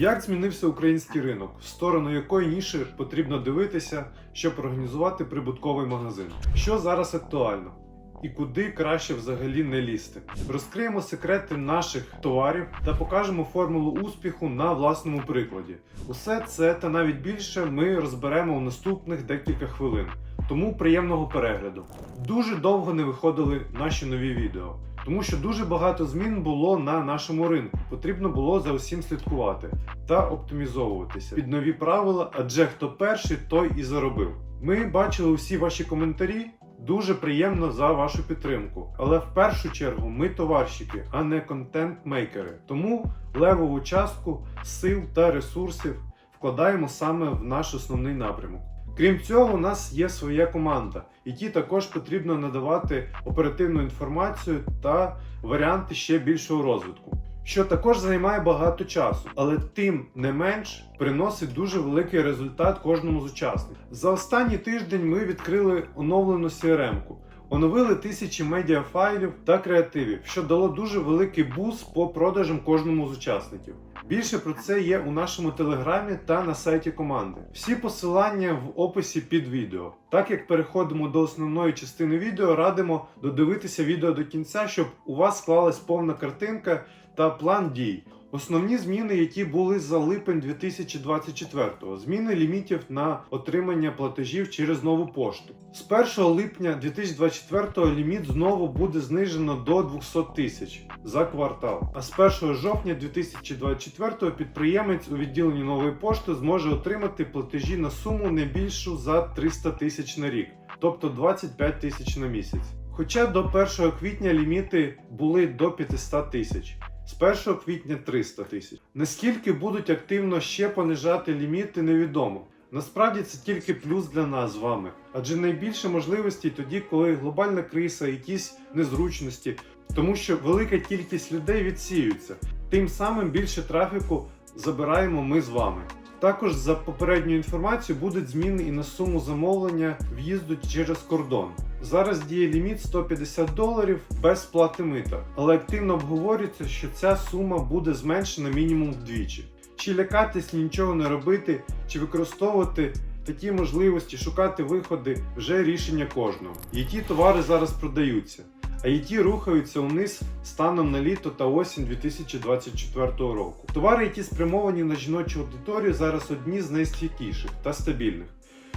Як змінився український ринок, в сторону якої ніші потрібно дивитися, щоб організувати прибутковий магазин? Що зараз актуально? І куди краще взагалі не лізти? Розкриємо секрети наших товарів та покажемо формулу успіху на власному прикладі. Усе це та навіть більше ми розберемо у наступних декілька хвилин. Тому приємного перегляду. Дуже довго не виходили наші нові відео, тому що дуже багато змін було на нашому ринку. Потрібно було за усім слідкувати та оптимізовуватися під нові правила, адже хто перший, той і заробив. Ми бачили усі ваші коментарі. Дуже приємно за вашу підтримку. Але в першу чергу ми товарщики, а не контент-мейкери. Тому левову частку сил та ресурсів вкладаємо саме в наш основний напрямок. Крім цього, у нас є своя команда, якій також потрібно надавати оперативну інформацію та варіанти ще більшого розвитку. Що також займає багато часу, але тим не менш приносить дуже великий результат кожному з учасників. За останній тиждень ми відкрили оновлену CRM-ку, оновили тисячі медіафайлів та креативів, що дало дуже великий буст по продажам кожному з учасників. Більше про це є у нашому телеграмі та на сайті команди. Всі посилання в описі під відео. Так як переходимо до основної частини відео, радимо додивитися відео до кінця, щоб у вас склалась повна картинка та план дій. Основні зміни, які були за липень 2024-го, зміни лімітів на отримання платежів через нову пошту. З 1 липня 2024-го ліміт знову буде знижено до 200 тисяч за квартал. А з 1 жовтня 2024-го підприємець у відділенні нової пошти зможе отримати платежі на суму не більшу за 300 тисяч на рік, тобто 25 тисяч на місяць. Хоча до 1 квітня ліміти були до 500 тисяч. З 1 квітня 300 тисяч. Наскільки будуть активно ще понижати ліміти, невідомо. Насправді це тільки плюс для нас з вами, адже найбільше можливостей тоді, коли глобальна криса, якісь незручності, тому що велика кількість людей відсіюється. Тим самим більше трафіку забираємо ми з вами. Також за попередньою інформацією будуть зміни і на суму замовлення в'їзду через кордон. Зараз діє ліміт 150 доларів без сплати мита, але активно обговорюється, що ця сума буде зменшена мінімум вдвічі. Чи лякатись нічого не робити, чи використовувати такі можливості, шукати виходи вже рішення кожного. Які товари зараз продаються, а які рухаються униз станом на літо та осінь 2024 року. Товари, які спрямовані на жіночу аудиторію, зараз одні з найстійкіших та стабільних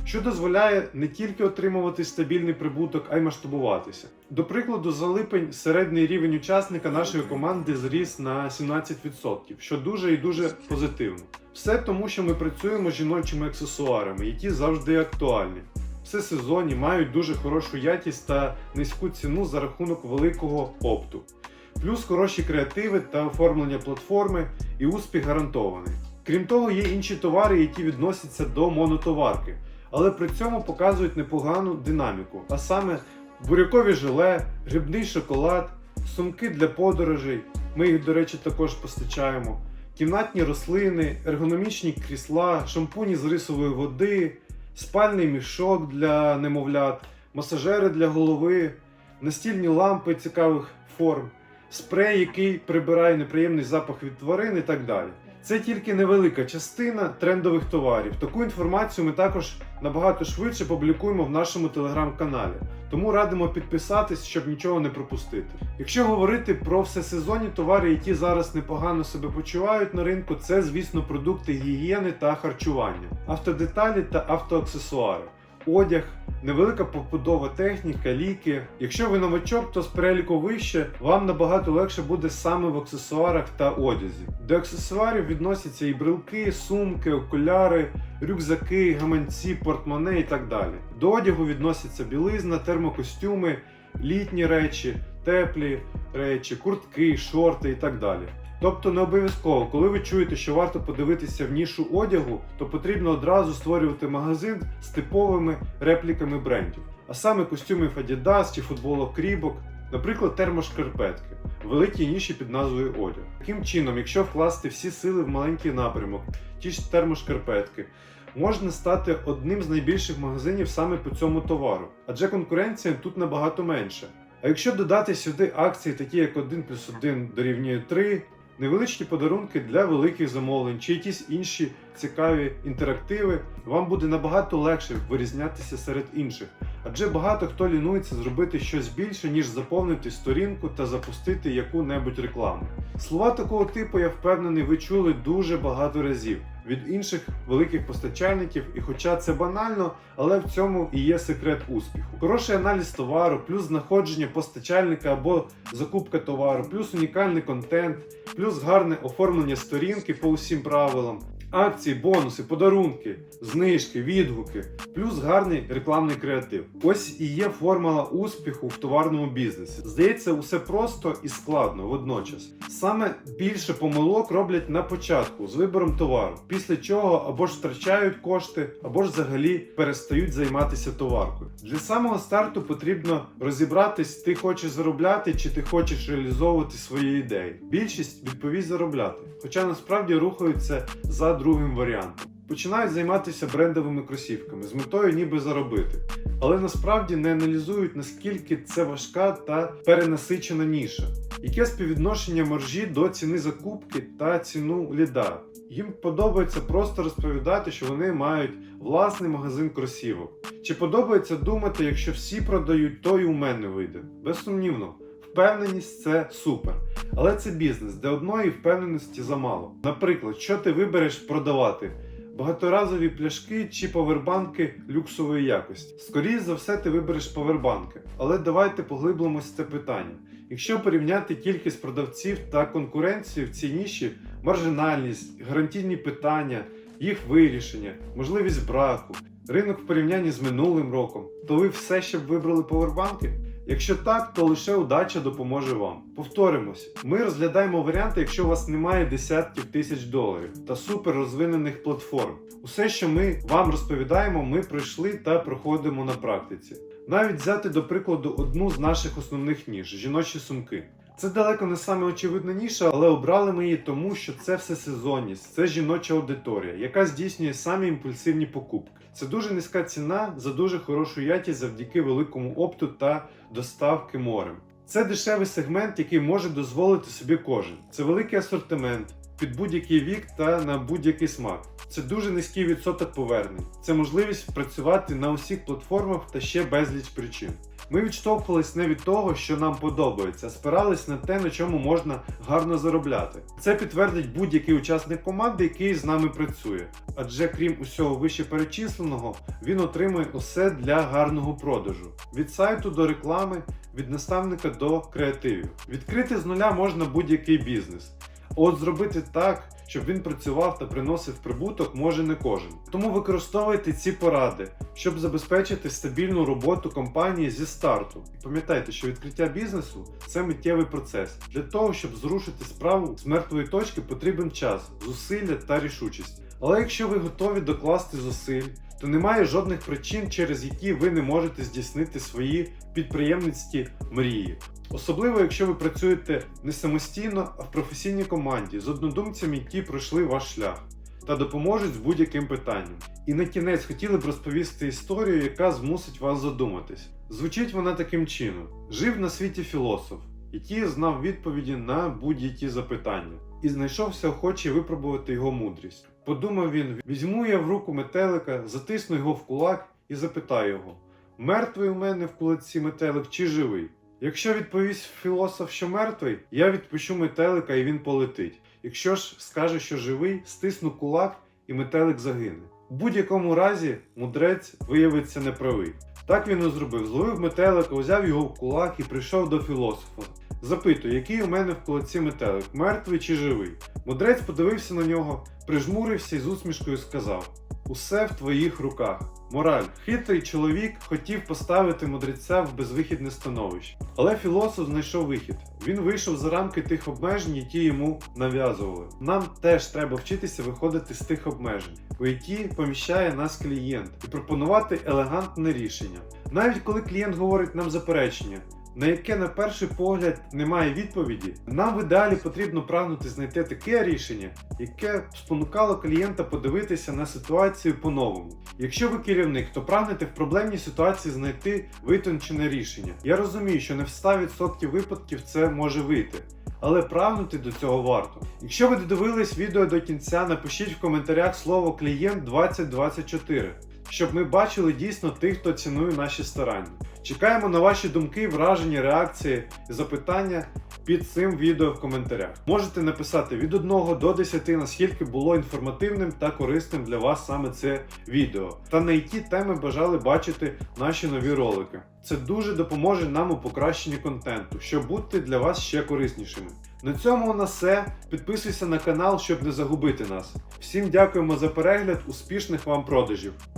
що дозволяє не тільки отримувати стабільний прибуток, а й масштабуватися. До прикладу, за липень середній рівень учасника нашої команди зріс на 17%, що дуже і дуже позитивно. Все тому, що ми працюємо з жіночими аксесуарами, які завжди актуальні. Все сезонні мають дуже хорошу якість та низьку ціну за рахунок великого опту. Плюс хороші креативи та оформлення платформи і успіх гарантований. Крім того, є інші товари, які відносяться до монотоварки але при цьому показують непогану динаміку. А саме бурякові желе, грибний шоколад, сумки для подорожей. Ми їх, до речі, також постачаємо. Кімнатні рослини, ергономічні крісла, шампуні з рисової води, спальний мішок для немовлят, масажери для голови, настільні лампи цікавих форм, спрей, який прибирає неприємний запах від тварин і так далі. Це тільки невелика частина трендових товарів. Таку інформацію ми також набагато швидше публікуємо в нашому телеграм-каналі. Тому радимо підписатись, щоб нічого не пропустити. Якщо говорити про всесезонні товари, які зараз непогано себе почувають на ринку, це, звісно, продукти гігієни та харчування, автодеталі та автоаксесуари. Одяг, невелика побудова техніка, ліки. Якщо ви новачок, то з переліку вище вам набагато легше буде саме в аксесуарах та одязі. До аксесуарів відносяться і брелки, сумки, окуляри, рюкзаки, гаманці, портмоне і так далі. До одягу відносяться білизна, термокостюми, літні речі, теплі речі, куртки, шорти і так далі. Тобто не обов'язково, коли ви чуєте, що варто подивитися в нішу одягу, то потрібно одразу створювати магазин з типовими репліками брендів, а саме костюмів Adidas чи футболок Reebok, наприклад, термошкарпетки, в великій ніші під назвою одяг. Таким чином, якщо вкласти всі сили в маленький напрямок, ті ж термошкарпетки, можна стати одним з найбільших магазинів саме по цьому товару, адже конкуренція тут набагато менша. А якщо додати сюди акції, такі як 1 плюс 1 дорівнює 3, невеличкі подарунки для великих замовлень чи якісь інші цікаві інтерактиви, вам буде набагато легше вирізнятися серед інших. Адже багато хто лінується зробити щось більше, ніж заповнити сторінку та запустити яку-небудь рекламу. Слова такого типу, я впевнений, ви чули дуже багато разів від інших великих постачальників, і хоча це банально, але в цьому і є секрет успіху. Хороший аналіз товару, плюс знаходження постачальника або закупка товару, плюс унікальний контент, плюс гарне оформлення сторінки по усім правилам. Акції, бонуси, подарунки, знижки, відгуки, плюс гарний рекламний креатив. Ось і є формула успіху в товарному бізнесі. Здається, усе просто і складно водночас. Саме більше помилок роблять на початку з вибором товару, після чого або ж втрачають кошти, або ж взагалі перестають займатися товаркою. Для самого старту потрібно розібратись, ти хочеш заробляти чи ти хочеш реалізовувати свої ідеї. Більшість відповість заробляти, хоча насправді рухаються за другим варіантом. Починають займатися брендовими кросівками з метою ніби заробити, але насправді не аналізують наскільки це важка та перенасичена ніша. Яке співвідношення маржі до ціни закупки та ціну ліда? Їм подобається просто розповідати, що вони мають власний магазин кросівок. Чи подобається думати, якщо всі продають, то і у мене вийде? Безсумнівно, впевненість це супер. Але це бізнес, де одної впевненості замало. Наприклад, що ти вибереш продавати? Багаторазові пляшки чи повербанки люксової якості. Скоріше за все, ти вибереш повербанки. Але давайте поглиблимось це питання. Якщо порівняти кількість продавців та конкуренцію в цій ніші, маржинальність, гарантійні питання, їх вирішення, можливість браку, ринок в порівнянні з минулим роком, то ви все ще б вибрали повербанки? Якщо так, то лише удача допоможе вам. Повторимось, ми розглядаємо варіанти, якщо у вас немає десятків тисяч доларів та супер розвинених платформ. Усе, що ми вам розповідаємо, ми пройшли та проходимо на практиці. Навіть взяти до прикладу одну з наших основних ніж жіночі сумки. Це далеко не саме очевидна ніша, але обрали ми її тому, що це все сезонність, це жіноча аудиторія, яка здійснює самі імпульсивні покупки. Це дуже низька ціна за дуже хорошу якість завдяки великому опту та доставки морем. Це дешевий сегмент, який може дозволити собі кожен. Це великий асортимент під будь-який вік та на будь-який смак. Це дуже низький відсоток повернень. Це можливість працювати на усіх платформах та ще безліч причин. Ми відштовхувались не від того, що нам подобається, а спирались на те, на чому можна гарно заробляти. Це підтвердить будь-який учасник команди, який з нами працює. Адже крім усього вище перечисленого, він отримує усе для гарного продажу: від сайту до реклами, від наставника до креативів. Відкрити з нуля можна будь-який бізнес. От зробити так, щоб він працював та приносив прибуток, може не кожен. Тому використовуйте ці поради, щоб забезпечити стабільну роботу компанії зі старту. І пам'ятайте, що відкриття бізнесу це миттєвий процес. Для того, щоб зрушити справу з мертвої точки, потрібен час, зусилля та рішучість. Але якщо ви готові докласти зусиль, то немає жодних причин, через які ви не можете здійснити свої підприємницькі мрії. Особливо, якщо ви працюєте не самостійно, а в професійній команді з однодумцями, які пройшли ваш шлях та допоможуть з будь-яким питанням. І на кінець хотіли б розповісти історію, яка змусить вас задуматись. Звучить вона таким чином: жив на світі філософ, який знав відповіді на будь-які запитання, і знайшовся охочий випробувати його мудрість. Подумав він: візьму я в руку метелика, затисну його в кулак і запитаю його: мертвий у мене в кулаці метелик чи живий? Якщо відповість філософ, що мертвий, я відпущу метелика і він полетить. Якщо ж скаже, що живий, стисну кулак і метелик загине. У будь-якому разі мудрець виявиться неправий. Так він і зробив. Зловив метелика, взяв його в кулак і прийшов до філософа. Запитує, який у мене в кулаці метелик, мертвий чи живий. Мудрець подивився на нього, прижмурився і з усмішкою сказав: Усе в твоїх руках. Мораль. Хитрий чоловік хотів поставити мудреця в безвихідне становище. Але філософ знайшов вихід. Він вийшов за рамки тих обмежень, які йому нав'язували. Нам теж треба вчитися виходити з тих обмежень, у які поміщає нас клієнт, і пропонувати елегантне рішення. Навіть коли клієнт говорить нам заперечення, на яке на перший погляд немає відповіді, нам в ідеалі потрібно прагнути знайти таке рішення, яке спонукало клієнта подивитися на ситуацію по-новому. Якщо ви керівник, то прагнете в проблемній ситуації знайти витончене рішення. Я розумію, що не в 100% випадків це може вийти. але прагнути до цього варто. Якщо ви додивились відео до кінця, напишіть в коментарях слово клієнт 2024, щоб ми бачили дійсно тих, хто цінує наші старання. Чекаємо на ваші думки, враження, реакції і запитання під цим відео в коментарях. Можете написати від 1 до 10, наскільки було інформативним та корисним для вас саме це відео, та на які теми бажали бачити наші нові ролики. Це дуже допоможе нам у покращенні контенту, щоб бути для вас ще кориснішими. На цьому у нас все. Підписуйся на канал, щоб не загубити нас. Всім дякуємо за перегляд, успішних вам продажів!